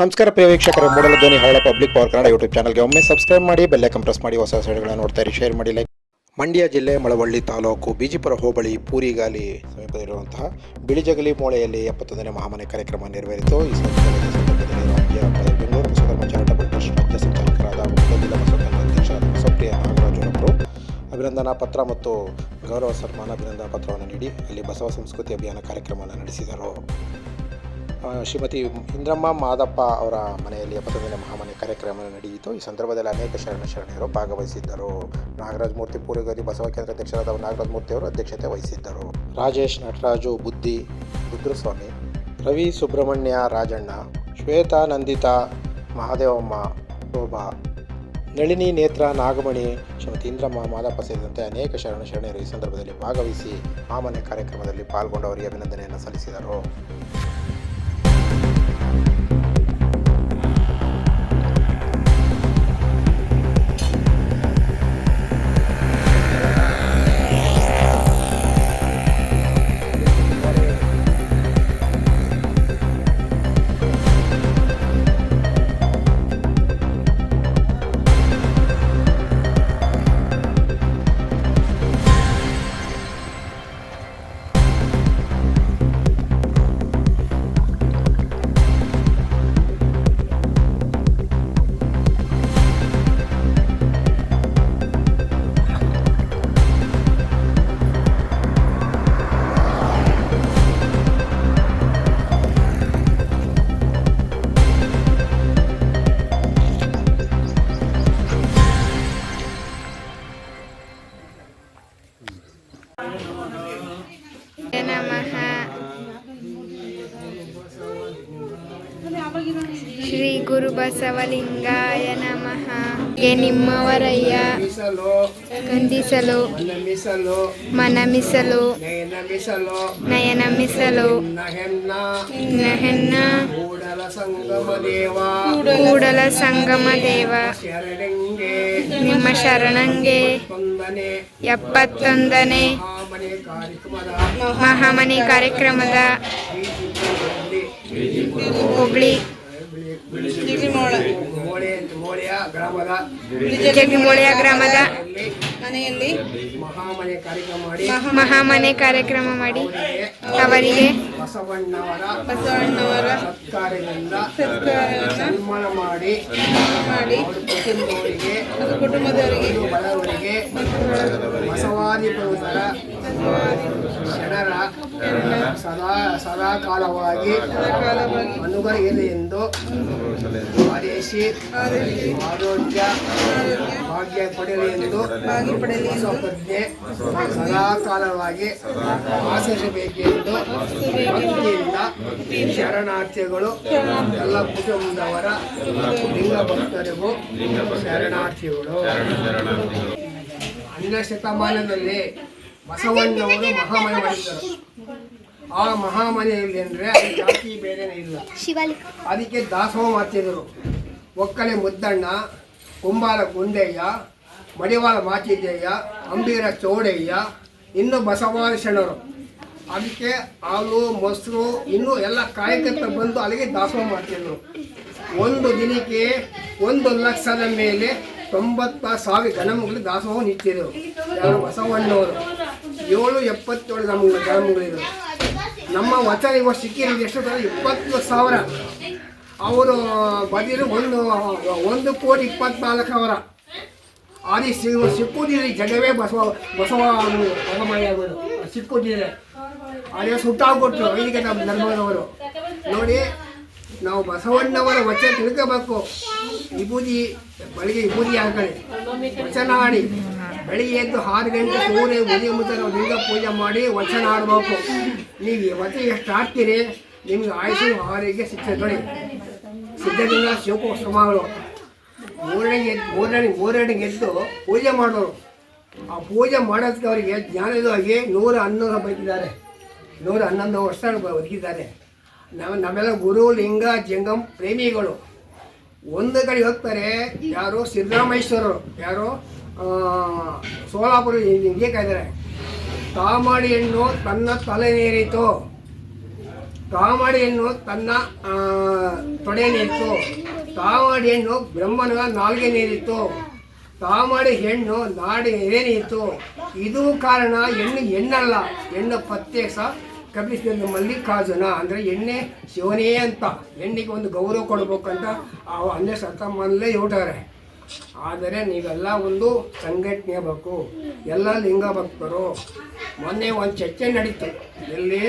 ನಮಸ್ಕಾರ ಪ್ರಿಯ ವೀಕ್ಷಕರು, ಮೂಡಲ ಧ್ವನಿ ಹಳ್ಳ ಪಬ್ಲಿಕ್ ಪವರ್ ಕನ್ನಡ ಯೂಟ್ಯೂಬ್ ಚಾನಲ್ಗೆ ಒಮ್ಮೆ ಸಬ್ಸ್ಕ್ರೈಬ್ ಮಾಡಿ ಬೆಲ್ಲೈಕನ್ ಪ್ರೆಸ್ ಮಾಡಿ, ಹೊಸ ವಿಡಿಯೋಗಳನ್ನು ನೋಡ್ತಾ ಇರಿ, ಶೇರ್ ಮಾಡಿ, ಲೈಕ್ ಮಂಡ್ಯ ಜಿಲ್ಲೆ ಮಳವಳ್ಳಿ ತಾಲೂಕು ಬಿಜಿಪುರ ಹೋಬಳಿ ಪೂರಿಗಾಲಿ ಸಮೀಪದಲ್ಲಿರುವಂತಹ ಬಿಳಿಜಗಲಿ ಮೂಳೆಯಲ್ಲಿ ಎಪ್ಪತ್ತೊಂದನೇ ಮಹಾಮನೆ ಕಾರ್ಯಕ್ರಮ ನೆರವೇರಿತು. ಈ ಸಂದರ್ಭದಲ್ಲಿ ಬೆಂಗಳೂರು ಚಾರಿಟಬಲ್ ಟ್ರಸ್ಟ್ ರಾಜ್ಯ ಸಂಚಾಲಕರಾದ ನಾಗರಾಜುರವರು ಅಭಿನಂದನಾ ಪತ್ರ ಮತ್ತು ಗೌರವ ಸನ್ಮಾನ, ಅಭಿನಂದನಾ ಪತ್ರವನ್ನು ನೀಡಿ ಅಲ್ಲಿ ಬಸವ ಸಂಸ್ಕೃತಿ ಅಭಿಯಾನ ಕಾರ್ಯಕ್ರಮವನ್ನು ನಡೆಸಿದರು. ಶ್ರೀಮತಿ ಇಂದ್ರಮ್ಮ ಮಾದಪ್ಪ ಅವರ ಮನೆಯಲ್ಲಿ ಎಪ್ಪತ್ತೊಂದನೇ ಮಹಾಮನೆ ಕಾರ್ಯಕ್ರಮ ನಡೆಯಿತು. ಈ ಸಂದರ್ಭದಲ್ಲಿ ಅನೇಕ ಶರಣ ಶರಣೆಯರು ಭಾಗವಹಿಸಿದ್ದರು. ನಾಗರಾಜ ಮೂರ್ತಿ ಪೂರ್ವಗರಿ ಬಸವ ಕೇಂದ್ರ ಅಧ್ಯಕ್ಷರಾದ ನಾಗರಾಜ ಮೂರ್ತಿ ಅವರು ಅಧ್ಯಕ್ಷತೆ ವಹಿಸಿದ್ದರು. ರಾಜೇಶ್ ನಟರಾಜು ಬುದ್ಧಿ ರುದ್ರಸ್ವಾಮಿ, ರವಿ ಸುಬ್ರಹ್ಮಣ್ಯ ರಾಜಣ್ಣ, ಶ್ವೇತಾ ನಂದಿತಾ, ಮಹಾದೇವಮ್ಮ, ಶೋಭಾ, ನಳಿನಿ ನೇತ್ರ, ನಾಗಮಣಿ, ಶ್ರೀಮತಿ ಇಂದ್ರಮ್ಮ ಮಾದಪ್ಪ ಸೇರಿದಂತೆ ಅನೇಕ ಶರಣ ಶರಣೆಯರು ಈ ಸಂದರ್ಭದಲ್ಲಿ ಭಾಗವಹಿಸಿ ಮಾಮನೆ ಕಾರ್ಯಕ್ರಮದಲ್ಲಿ ಪಾಲ್ಗೊಂಡವರಿಗೆ ಅಭಿನಂದನೆಯನ್ನು ಸಲ್ಲಿಸಿದರು. ಶ್ರೀ ಗುರು ಬಸವಲಿಂಗಾಯ ನಮಃ. ಗೆ ನಿಮ್ಮವರಯ್ಯ. ಕಂದಿಸಲು ನಮಿಸಲು ಮನಮಿಸಲು. ನಯನಮಿಸಲು. ನಹೆನ್ನ. ಕೂಡಲ ಸಂಗಮ ದೇವ. ನಿಮ್ಮ ಶರಣಂಗೆ. ತೊಂದನೆ ಎಪ್ಪತ್ತೊಂದನೇ. ಮಹಾಮನೆ ಕಾರ್ಯಕ್ರಮದ. ಹುಬ್ಳಿ ಜಗಿಮೋಳಿಯ ಮೋಳೆಯ ಗ್ರಾಮದ ಮನೆಯಲ್ಲಿ ಮಹಾಮನೆ ಕಾರ್ಯಕ್ರಮ ಮಾಡಿ ಮಹಾಮನೆ ಕಾರ್ಯಕ್ರಮ ಮಾಡಿ ಅವರಿಗೆ ಬಸವಣ್ಣವರ ಬಸವಣ್ಣವರ ಸನ್ಮಾನ ಮಾಡಿ ಮಾಡಿ ಕುಟುಂಬದವರಿಗೆ ಅದು ಕುಟುಂಬದವರಿಗೆ ಬಡವರಿಗೆ ಬಸವಾದಿ ಪರ್ವತರ ಜನರ ಸದಾ ಸದಾ ಕಾಲವಾಗಿ ಅನುಗ್ರಹಿಸಲಿ ಎಂದು ಆದೇಶಿ ಆರೋಗ್ಯ ಭಾಗ್ಯ ಪಡೆಯಲಿ ಎಂದು ಬಸವಪ್ರಜ್ಞೆ ಸದಾ ಕಾಲವಾಗಿ ಆಚರಿಸಬೇಕೆಂದು ಶರಣಾರ್ಥಿಗಳು ಎಲ್ಲ ಕುಟುಂಬದವರ ಲಿಂಗ ಭಕ್ತರಿಗೂ ಶರಣಾರ್ಥಿಗಳು. ಹನ್ನೆರಡು ಶತಮಾನದಲ್ಲಿ ಬಸವಣ್ಣವರು ಮಹಾಮನೆ ಮಾಡಿದ್ದರು. ಆ ಮಹಾಮನೆಯಲ್ಲಿ ಅಂದರೆ ಅದು ಜಾತಿ ಬೇರೆನೇ ಇಲ್ಲ. ಅದಕ್ಕೆ ದಾಸೋಹ ಮಾಡ್ತಿದ್ರು. ಒಕ್ಕಲೆ ಮುದ್ದಣ್ಣ ಕುಂಬಾರ ಗುಂಡಯ್ಯ ಮಡಿವಾಳ ಮಾಚಿದ್ದಯ್ಯ ಅಂಬೀರ ಚೌಡಯ್ಯ ಇನ್ನು ಬಸವಾದ ಶರಣರು. ಅದಕ್ಕೆ ಹಾಲು ಮೊಸರು ಇನ್ನೂ ಎಲ್ಲ ಕಾಯಕರ್ತ ಬಂದು ಅಲ್ಲಿಗೆ ದಾಸೋಹ ಮಾಡ್ತಿದ್ರು. ಒಂದು ದಿನಕ್ಕೆ ಒಂದು ಲಕ್ಷದ ಮೇಲೆ ತೊಂಬತ್ತ ಸಾವಿರ ಜನಮಗಳು ದಾಸೋಹ ನಿಂತಿದ್ರು ಯಾರು ಬಸವಣ್ಣವರು? ಏಳು ಎಪ್ಪತ್ತೇಳು ಗಣಮಗಳು ಗಣಮಗಳಿದ್ರು ನಮ್ಮ ವಚನ ಇವಾಗ ಸಿಕ್ಕಿರೋದು ಎಷ್ಟು ಸಾವಿರ ಇಪ್ಪತ್ತು ಸಾವಿರ. ಅವರು ಬದಿರು ಒಂದು ಒಂದು ಕೋಟಿ ಇಪ್ಪತ್ನಾಲ್ಕು ಸಾವಿರ. ಆದಿ ಸಿಗು ಸಿಕ್ಕುದಿರಿ, ಜಗವೇ ಬಸವ ಬಸವ ಬಸವಯ್ಯಗಳು ಸಿಕ್ಕುದಿರಿ. ಅದೇ ಸುಟ್ಟಾಗ್ಬಿಟ್ರು ಈಗ ನಮ್ಮ ಧರ್ಮದವರು. ನೋಡಿ ನಾವು ಬಸವಣ್ಣವರ ವಚನ ತಿಳ್ಕೋಬೇಕು. ವಿಭೂತಿ ಬೆಳಿಗ್ಗೆ ವಿಭೂತಿ ಹಾಕೊಳ್ಳಿ ವಚನ ಆಡಿ ಬೆಳಿಗ್ಗೆ ಎದ್ದು ಆರು ಗಂಟೆ ಸೂರ್ಯ ಉದಯ ಮುಂದೆ ನಾವು ಲಿಂಗ ಪೂಜೆ ಮಾಡಿ ವಚನ ಆಡಬೇಕು ನೀವು ವಚನ ಎಷ್ಟು ಆಡ್ತೀರಿ ನಿಮ್ಗೆ ಆಯುಷು ಆರೋಗ್ಯ, ಶಿಕ್ಷೆ ಸಿದ್ಧದಿಂದ ಸಿದ್ಧಗಂಗಾ ಶಿವಕೋತ್ಸವಗಳು ಮೂರನೇ ಎದ್ದು ಮೂರನೇ ಮೂರನೇ ಎದ್ದು ಪೂಜೆ ಮಾಡೋರು. ಆ ಪೂಜೆ ಮಾಡೋದಕ್ಕೆ ಅವರಿಗೆ ಜ್ಞಾನದಾಗಿ ನೂರ ಹನ್ನೂರ ಬೈತಿದ್ದಾರೆ ನೂರ ಹನ್ನೊಂದು ವರ್ಷ ಬದುಕಿದ್ದಾರೆ. ನಾವು ನಮ್ಮೆಲ್ಲ ಗುರು, ಲಿಂಗ, ಜಂಗಮ್, ಪ್ರೇಮಿಗಳು. ಒಂದು ಕಡೆ ಹೋಗ್ತಾರೆ, ಯಾರು ಸಿದ್ದರಾಮೇಶ್ವರರು ಯಾರು ಸೋಲಾಪುರ ಹಿಂಗೆ ಕಾಯ್ತಾರೆ. ತಾಮಾಡಿ ಹೆಣ್ಣು ತನ್ನ ತಲೆ ನೀರಿತು ತಾಮಾಡಿ ಹೆಣ್ಣು ತನ್ನ ತೊಡೆ ನೀರಿತು ತಾಮಾಡಿ ಹೆಣ್ಣು ಬ್ರಹ್ಮನ ನಾಲ್ಗೆ ನೀರಿತ್ತು. ತಾಮಾಡಿ ಹೆಣ್ಣು ನಾಡಿ ಏನಿತ್ತು ಇದು ಕಾರಣ ಹೆಣ್ಣು ಹೆಣ್ಣಲ್ಲ, ಹೆಣ್ಣು ಪ್ರತ್ಯೇಕ. ಕಪಿಸಿದ ಮಲ್ಲಿಕಾರ್ಜುನ ಅಂದರೆ ಎಣ್ಣೆ ಶಿವನೇ ಅಂತ. ಎಣ್ಣೆಗೆ ಒಂದು ಗೌರವ ಕೊಡಬೇಕಂತ ಆ ಹನ್ನೆರಡು ಶತಮಾನದಲ್ಲೇ ಹೇಳ್ತಾರೆ. ಆದರೆ ನೀವೆಲ್ಲ ಒಂದು ಸಂಘಟನೆ ಬೇಕು ಎಲ್ಲ ಲಿಂಗ ಭಕ್ತರು. ಮೊನ್ನೆ ಒಂದು ಚರ್ಚೆ ನಡೀತು. ಎಲ್ಲಿ?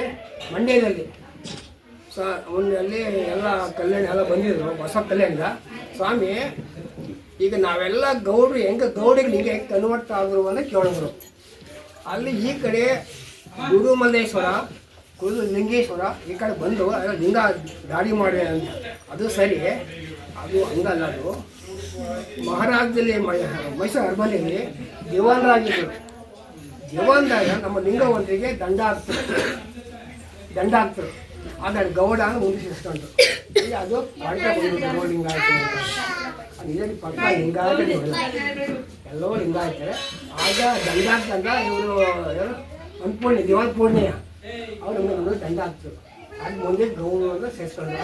ಮಂಡ್ಯದಲ್ಲಿ. ಸ ಅಲ್ಲಿ ಎಲ್ಲ ಕಲ್ಯಾಣ ಎಲ್ಲ ಬಂದಿದ್ರು ಹೊಸ ಕಲ್ಯಾಣದ. ಸ್ವಾಮಿ, ಈಗ ನಾವೆಲ್ಲ ಗೌಡ್ರು ಹೆಂಗೆ ಗೌಡಿಗೆ ಹೆಂಗೆ ಕನ್ವರ್ಟ್ ಆದ್ರು ಅಂತ ಕೇಳಿದ್ರು. ಅಲ್ಲಿ ಈ ಕಡೆ ಗುರು ಗುರು ಲಿಂಗೇಶ್ವರ ಈ ಕಡೆ ಬಂದು ಎಲ್ಲ ಲಿಂಗ ದಾಳಿ ಮಾಡಿ ಅಂತ. ಅದು ಸರಿ, ಅದು ಹಂಗಲ್ಲ ಅದು. ಮಹಾರಾಜದಲ್ಲಿ ಮೈಸೂರು ಅರಮನೆಯಲ್ಲಿ ದಿವಾನರಾಗಿದ್ದರು. ದಿವಾನರಾಗ ನಮ್ಮ ಲಿಂಗವಂತರಿಗೆ ದಂಡ ಹಾಕ್ತಾರೆ ದಂಡ ಹಾಕ್ತರು ಆದರೆ ಗೌಡ ಮುಂದಿಸ್ಕೊಂಡು ಈಗ ಅದು ಅಂತ ಅದು ಇದರಲ್ಲಿ ಪಕ್ಕ ಲಿಂಗಾಯತ ಎಲ್ಲವೂ ಲಿಂಗಾಯತಾರೆ. ಆಗ ದಂಡ ಇವರು ಅನ್ಪೂರ್ಣಿ ದಿವಾನ್ ಪೂರ್ಣಿಯ ಅವ್ರು ನಮ್ಮನ್ನು ದಂಡ ಹಾಕ್ತರು ಅದು ಮುಂದೆ ಅಂತ ಸೇರಿಸ್ಕೊಂಡು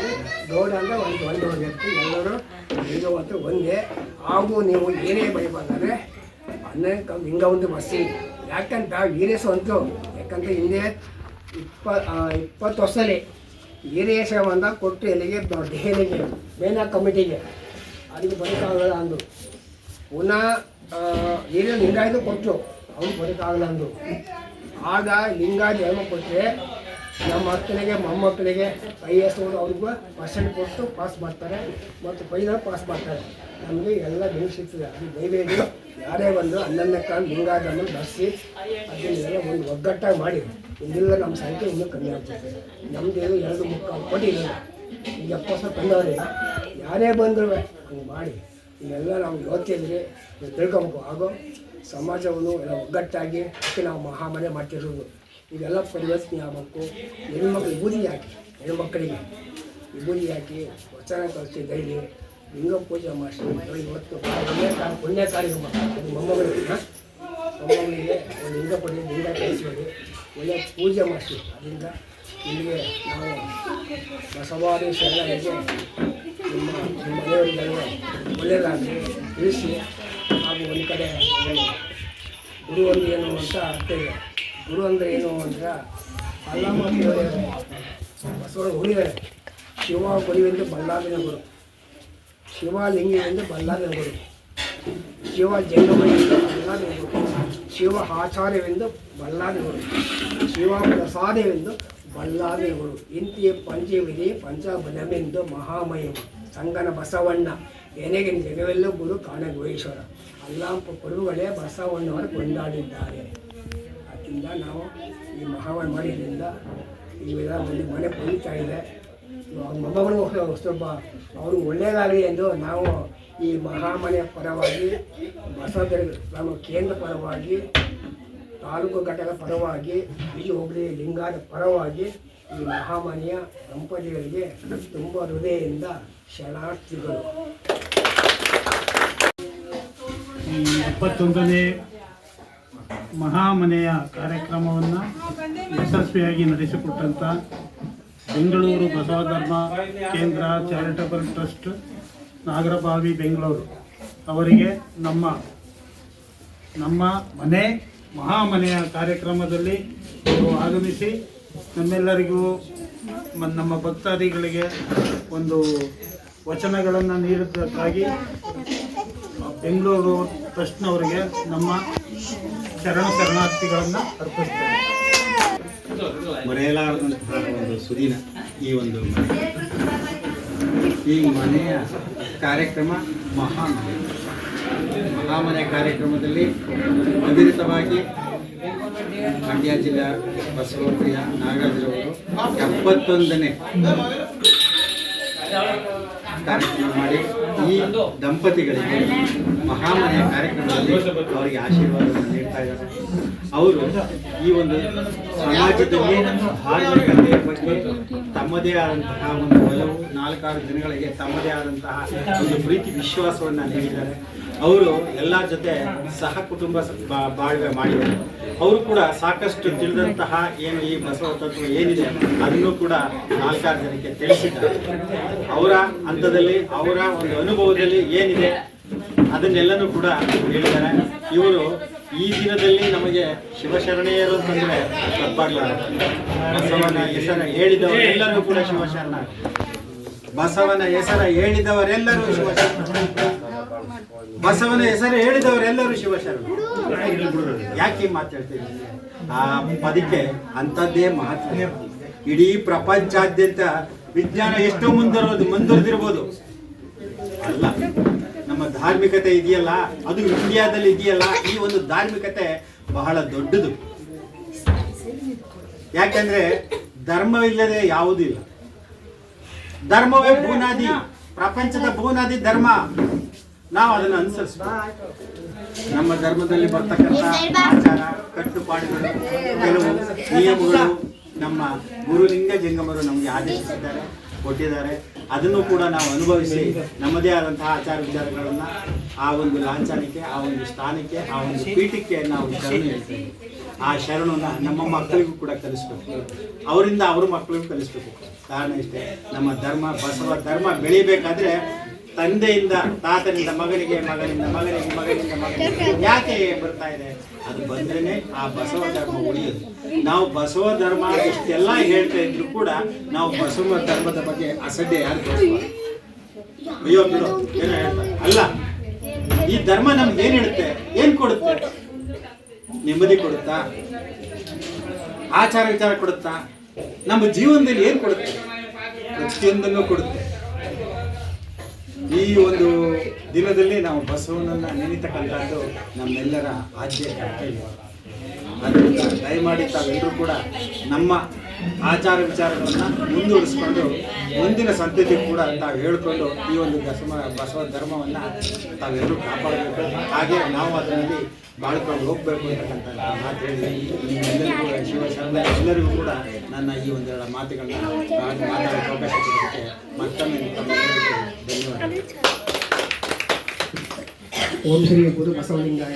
ಗೌಡ ಅಂದರೆ ಒಂದು ಒಂದು ವ್ಯಕ್ತಿ ಎಲ್ಲರೂ ಒಂದು ಒಂದೇ. ಹಾಗೂ ನೀವು ಏನೇ ಬೈಬಾರ್ದಾದ್ರೆ ಅನೇಕ ಒಂದು ಬಸ್ಸಿ ಯಾಕಂತ ವೀರೇಶ ಅಂತು ಯಾಕಂತ ಹಿಂದೆ ಇಪ್ಪ ಇಪ್ಪತ್ತು ವರ್ಷದಲ್ಲಿ ವೀರೇಶ ಬಂದ ಕೊಟ್ಟು ಎಲ್ಲಿಗೆ? ದೆಹಲಿಗೆ ಮೇನಾ ಕಮಿಟಿಗೆ ಅದಕ್ಕೆ ಬದುಕಾಗಲ್ಲ ಅಂದು ಪುನಃ ಏನೇನು ಹಿಂಗಾಯ್ದು ಕೊಟ್ಟರು. ಅವ್ನು ಬದುಕಾಗಲ್ಲ ಅಂದು ಆಗ ಲಿಂಗಾಯತ ಹೆಣ್ಣು ಕೊಟ್ಟರೆ ನಮ್ಮ ಮಕ್ಕಳಿಗೆ ಮೊಮ್ಮಕ್ಕಳಿಗೆ ಐ ಎಸ್ ಅವರು ಅವ್ರಿಗೂ ಪರ್ಸೆಂಟ್ ಕೊಟ್ಟು ಪಾಸ್ ಮಾಡ್ತಾರೆ ಮತ್ತು ಫೈನಲ್ ಪಾಸ್ ಮಾಡ್ತಾರೆ. ನಮಗೆ ಎಲ್ಲ ಬೆನಿಫಿಟ್ ಸಿಗ್ತದೆ. ಅದು ದಯವೇದಿ ಯಾರೇ ಬಂದು ಹನ್ನೊಂದನೇ ಕಾಲ ಲಿಂಗಾಯತನ್ನು ಬರೆಸಿ ಅದನ್ನೆಲ್ಲ ಒಂದು ಒಗ್ಗಟ್ಟಾಗಿ ಮಾಡಿ. ಇದೆಲ್ಲ ನಮ್ಮ ಸಂಖ್ಯೆ ಇನ್ನೂ ಕಮ್ಮಿ ಆಗ್ತದೆ ನಮ್ಮದು ಎರಡು ಮುಕ್ಕಾಲು ಕೋಟಿ ಇರಲ್ಲ ಈಗ ಎಪ್ಪತ್ತು ತಂದವ್ರೆ ಯಾರೇ ಬಂದರೂ ಹಂಗೆ ಮಾಡಿ. ಇದೆಲ್ಲ ನಾವು ಯೋಚಿಸಿದ್ರೆ ತಿಳ್ಕೊಬೇಕು. ಹಾಗೂ ಸಮಾಜವನ್ನು ಎಲ್ಲ ಒಗ್ಗಟ್ಟಾಗಿ ನಾವು ಮಹಾಮನೆ ಮಾಡ್ತಿರೋದು. ಇದೆಲ್ಲ ಪರಿವರ್ತನೆ ಆಗಬೇಕು. ಹೆಣ್ಮಕ್ಳು ಬೂದಿ ಹಾಕಿ ಹೆಣ್ಮಕ್ಕಳಿಗೆ ವಿಭೂತಿ ಹಾಕಿ ವಚನ ಕಲಿಸಿ ಡೈಲಿ ಲಿಂಗ ಪೂಜೆ ಮಾಡಿಸಿ ಇವತ್ತು ಪುಣ್ಯ ಕಾರ್ಯ, ಪುಣ್ಯ ಕಾರ್ಯಕ್ರಮ ಮೊಮ್ಮಗಳಿಗೆ? ಮೊಮ್ಮಗಳಿಗೆ ಲಿಂಗ ಪಡೆಯ ಲಿಂಗ ಕಲಿಸ್ಬೇಡಿ ಒಳ್ಳೆ ಪೂಜೆ ಮಾಡಿಸಿ. ಅದರಿಂದ ಇಲ್ಲಿಗೆ ನಾವು ಬಸವಾದೇಶ್ವರರಿಗೆ ನಿಮ್ಮ ನಿಮ್ಮ ಮನೆಯವರಿಗೆಲ್ಲ ಒಳ್ಳೆಯದಾಗಲಿ ತಿಳಿಸಿ. ಹಾಗೂ ಒಂದು ಕಡೆ ಗುರು ಅಂದ್ರೆ ಏನು ಅಂತ ಅರ್ಥ ಇದೆ ಗುರು ಅಂದರೆ ಏನು ಅಂದ್ರೆ ಅಲ್ಲಮ್ಮ ಬಸವರ ಉಳಿದರೆ ಶಿವ ಗುರುವೆಂದು ಬಲ್ಲಾದಿನ ಗುರು. ಶಿವ ಲಿಂಗವೆಂದು ಬಲ್ಲಾದಿನ ಗುರು. ಶಿವ ಜಂಗಮವೆಂದು ಬಲ್ಲಾದಿನ ಗುರು. ಶಿವ ಆಚಾರ್ಯವೆಂದು ಬಳ್ಳಾರಿ ಗುರು. ಶಿವ ಪ್ರಸಾದವೆಂದು ಬಳ್ಳಾರಿ ಗುರು. ಇಂತಿಯ ಪಂಚವಿದೆ ಪಂಚಬಲಮೆಂದು ಮಹಾಮಯ ಸಂಗನ ಬಸವಣ್ಣ. ಏನೆಗೆ ಜಗವೆಲ್ಲೂ ಗುರು ಕಾಣ ಗೋಹೀಶ್ವರ ಅಲ್ಲಾಂಪ ಪ್ರಭುಗಳೇ ಬಸವಣ್ಣವರು ಕೊಂಡಾಡಿದ್ದಾರೆ. ಆದ್ದರಿಂದ ನಾವು ಈ ಮಹಾವಣ ಮಾಡಿದ್ರಿಂದ ಈ ಒಂದು ಮನೆ ಪೊಲೀತಾ ಇದೆ. ಮೊಮ್ಮಗಳು ಸ್ವಲ್ಪ ಅವರು ಒಳ್ಳೆಯದಾಗಲಿ ಎಂದು ನಾವು ಈ ಮಹಾಮನೆಯ ಪರವಾಗಿ ಬಸವದುರ್ಗ ನಮ್ಮ ಕೇಂದ್ರ ಪರವಾಗಿ, ತಾಲೂಕು ಘಟಕ ಪರವಾಗಿ ಈ ಹೋಗಲಿ ಲಿಂಗಾದ ಪರವಾಗಿ ಈ ಮಹಾಮನೆಯ ದಂಪತಿಗಳಿಗೆ ತುಂಬ ಹೃದಯದಿಂದ ಶರಣಾರ್ಥಿಗಳು. ಈ ಇಪ್ಪತ್ತೊಂದನೇ ಮಹಾಮನೆಯ ಕಾರ್ಯಕ್ರಮವನ್ನು ಯಶಸ್ವಿಯಾಗಿ ನಡೆಸಿಕೊಟ್ಟಂಥ ಬೆಂಗಳೂರು ಬಸವ ಧರ್ಮ ಕೇಂದ್ರ ಚಾರಿಟಬಲ್ ಟ್ರಸ್ಟ್ ನಾಗರಬಾವಿ, ಬೆಂಗಳೂರು. ಅವರಿಗೆ ನಮ್ಮ ನಮ್ಮ ಮನೆ ಮಹಾಮನೆಯ ಕಾರ್ಯಕ್ರಮದಲ್ಲಿ ಆಗಮಿಸಿ ನಮ್ಮೆಲ್ಲರಿಗೂ ನಮ್ಮ ಭಕ್ತಾದಿಗಳಿಗೆ ಒಂದು ವಚನಗಳನ್ನು ನೀಡಿದ್ದಕ್ಕಾಗಿ ಬೆಂಗಳೂರು ಟ್ರಸ್ಟ್ನವರಿಗೆ ನಮ್ಮ ಶರಣ ಶರಣಾರ್ಥಿಗಳನ್ನು ಅರ್ಪಿಸ್ತೇವೆ ಮರೆಯಲಾರದಂತಹ ಒಂದು ಸುದಿನ ಈ ಒಂದು ಈ ಮನೆಯ ಕಾರ್ಯಕ್ರಮ ಮಹಾಮನೆ. ಮಹಾಮನೆ ಕಾರ್ಯಕ್ರಮದಲ್ಲಿ ಅವಿರತವಾಗಿ ಮಂಡ್ಯ ಜಿಲ್ಲಾ ಬಸವಪ್ರಿಯ ನಾಗರಾಜರವರು ಎಪ್ಪತ್ತೊಂದನೇ ಕಾರ್ಯಕ್ರಮ ಮಾಡಿ ಈ ದಂಪತಿಗಳಿಗೆ ಮಹಾಮನೆಯ ಕಾರ್ಯಕ್ರಮದಲ್ಲಿ ಅವರಿಗೆ ಆಶೀರ್ವಾದವನ್ನು ನೀಡ್ತಾ ಇದ್ದಾರೆ. ಅವರು ಈ ಒಂದು ಸಮಾಜದಲ್ಲಿ ಧಾರ್ಮಿಕತೆಯ ಬಗ್ಗೆ ತಮ್ಮದೇ ಆದಂತಹ ಒಂದು ಒಲವು, ನಾಲ್ಕಾರು ದಿನಗಳಿಗೆ ತಮ್ಮದೇ ಆದಂತಹ ಒಂದು ಪ್ರೀತಿ, ವಿಶ್ವಾಸವನ್ನು ನೀಡಿದ್ದಾರೆ. ಅವರು ಎಲ್ಲ ಜೊತೆ ಸಹ ಕುಟುಂಬ ಬಾಳ್ವೆ ಮಾಡಿದ್ದಾರೆ ಅವರು ಕೂಡ ಸಾಕಷ್ಟು ತಿಳಿದಂತಹ ಏನು ಈ ಬಸವ ತತ್ವ ಏನಿದೆ ಅದನ್ನು ಕೂಡ ನಾಲ್ಕಾರು ಜನಕ್ಕೆ ತಿಳಿಸಿದ್ದಾರೆ. ಅವರ ಹಂತದಲ್ಲಿ, ಅವರ ಒಂದು ಅನುಭವದಲ್ಲಿ ಏನಿದೆ ಅದನ್ನೆಲ್ಲನೂ ಕೂಡ ಹೇಳಿದ್ದಾರೆ. ಇವರು ಈ ದಿನದಲ್ಲಿ ನಮಗೆ ಶಿವಶರಣೆಯರು ಅಂತಂದ್ರೆ ತಪ್ಪಾಗ್ಲಾರ ಬಸವನ ಹೆಸರ ಹೇಳಿದವರೆಲ್ಲರೂ ಕೂಡ ಶಿವಶರಣ ಬಸವನ ಹೆಸರ ಹೇಳಿದವರೆಲ್ಲರೂ ಶಿವಶರಣ ಬಸವನ ಹೆಸರು ಹೇಳಿದವರೆಲ್ಲರೂ ಶಿವಶರಣರು. ಯಾಕೆ ಮಾತಾಡ್ತೀವಿ ಆ, ಪದಕ್ಕೆ ಅಂಥದ್ದೇ ಮಹತ್ವ. ಇಡೀ ಪ್ರಪಂಚಾದ್ಯಂತ ವಿಜ್ಞಾನ ಎಷ್ಟು ಮುಂದರೋದು ಮುಂದುವರೆದಿರ್ಬೋದು. ಅಲ್ಲ, ನಮ್ಮ ಧಾರ್ಮಿಕತೆ ಇದೆಯಲ್ಲ, ಅದು ಇಂಡಿಯಾದಲ್ಲಿ ಇದೆಯಲ್ಲ, ಈ ಒಂದು ಧಾರ್ಮಿಕತೆ ಬಹಳ ದೊಡ್ಡದು. ಯಾಕಂದ್ರೆ ಧರ್ಮವಿಲ್ಲದೆ ಯಾವುದೂ ಇಲ್ಲ. ಧರ್ಮವೇ ಭೂನಾದಿ, ಪ್ರಪಂಚದ ಭೂನಾದಿ ಧರ್ಮ. ನಾವು ಅದನ್ನು ಅನುಸರಿಸಬೇಕು ನಮ್ಮ ಧರ್ಮದಲ್ಲಿ ಬರ್ತಕ್ಕಂಥ ಆಚಾರ ಕಟ್ಟುಪಾಡುಗಳು ಕೆಲವು ನಿಯಮಗಳು ನಮ್ಮ ಗುರುಲಿಂಗ ಜಂಗಮರು ನಮಗೆ ಆದೇಶಿಸಿದ್ದಾರೆ ಕೊಟ್ಟಿದ್ದಾರೆ. ಅದನ್ನು ಕೂಡ ನಾವು ಅನುಭವಿಸಿ ನಮ್ಮದೇ ಆದಂತಹ ಆಚಾರ ವಿಚಾರಗಳನ್ನು ಆ ಒಂದು ಲಾಂಛನಕ್ಕೆ ಆ ಒಂದು ಸ್ಥಾನಕ್ಕೆ ಆ ಒಂದು ಪೀಠಕ್ಕೆ ನಾವು ಶರಣು ಹೇಳ್ತೇವೆ. ಆ ಶರಣನ ನಮ್ಮ ಮಕ್ಕಳಿಗೂ ಕೂಡ ಕಲಿಸ್ಬೇಕು. ಅವರಿಂದ ಅವ್ರ ಮಕ್ಕಳಿಗೂ ಕಲಿಸ್ಬೇಕು. ಕಾರಣ ಇಷ್ಟೇ ನಮ್ಮ ಧರ್ಮ ಬಸವ ಧರ್ಮ ಬೆಳಿಬೇಕಾದ್ರೆ ತಂದೆಯಿಂದ ತಾತನಿಂದ, ಮಗನಿಗೆ ಮಗನಿಂದ ಮಗನಿಗೆ ಮಗನಿಂದ, ಮಗನಿಗೆ ಯಾಕೆ ಬರ್ತಾ ಇದೆ? ಅದು ಬಂದ್ರೆ ಆ ಬಸವ ಧರ್ಮ ಉಳಿಯೋದು. ನಾವು ಬಸವ ಧರ್ಮ ಇಷ್ಟೆಲ್ಲ ಹೇಳ್ತಾ ಇದ್ರು ಕೂಡ ನಾವು ಬಸವ ಧರ್ಮದ ಬಗ್ಗೆ ಅಸಡ್ಡೆ ಯಾರು. ಅಯ್ಯೋ, ಬಿಡು, ಏನೋ ಹೇಳ್ತಾರೆ. ಅಲ್ಲ, ಈ ಧರ್ಮ ನಮ್ಗೆ ಏನ್ ಹೇಳುತ್ತೆ ಏನ್ ಕೊಡುತ್ತೆ? ನೆಮ್ಮದಿ ಕೊಡುತ್ತಾ? ಆಚಾರ ವಿಚಾರ ಕೊಡುತ್ತಾ? ನಮ್ಮ ಜೀವನದಲ್ಲಿ ಏನ್ ಕೊಡುತ್ತೆ? ಪ್ರತಿಯೊಂದನ್ನು ಕೊಡುತ್ತೆ. ಈ ಒಂದು ದಿನದಲ್ಲಿ ನಾವು ಬಸವನನ್ನ ನೆನೀತಕ್ಕಂಥದ್ದು ನಮ್ಮೆಲ್ಲರ ಆದ್ಯ ಕರ್ತವ್ಯ. ಅದರಿಂದ ದಯಮಾಡಿ ತಾವೆಲ್ಲರೂ ಕೂಡ ನಮ್ಮ ಆಚಾರ ವಿಚಾರಗಳನ್ನು ಮುಂದುವರಿಸ್ಕೊಂಡು ಮುಂದಿನ ಸಂತತಿ ಕೂಡ ತಾವು ಹೇಳ್ಕೊಂಡು ಈ ಒಂದು ದಸಮ ಬಸವ ಧರ್ಮವನ್ನು ತಾವೆಲ್ಲರೂ ಕಾಪಾಡಬೇಕು. ಹಾಗೆ ನಾವು ಅದರಲ್ಲಿ ಬಾಳ್ಕೊಂಡು ಹೋಗಬೇಕು ಅಂತಕ್ಕಂಥ ಮಾತು ಹೇಳಿದೆ. ನಿಮ್ಮೆಲ್ಲರಿಗೂ ಎಲ್ಲರಿಗೂ ಕೂಡ ನನ್ನ ಈ ಒಂದೆರಡು ಮಾತುಗಳನ್ನ ನಾನು ಮಾತಾಡೋಕ್ಕೆ ಅವಕಾಶ ಮತ್ತೊಮ್ಮೆ ಧನ್ಯವಾದ ಓಂ ಶ್ರೀ ಗುರು ಬಸವಲಿಂಗಾಯ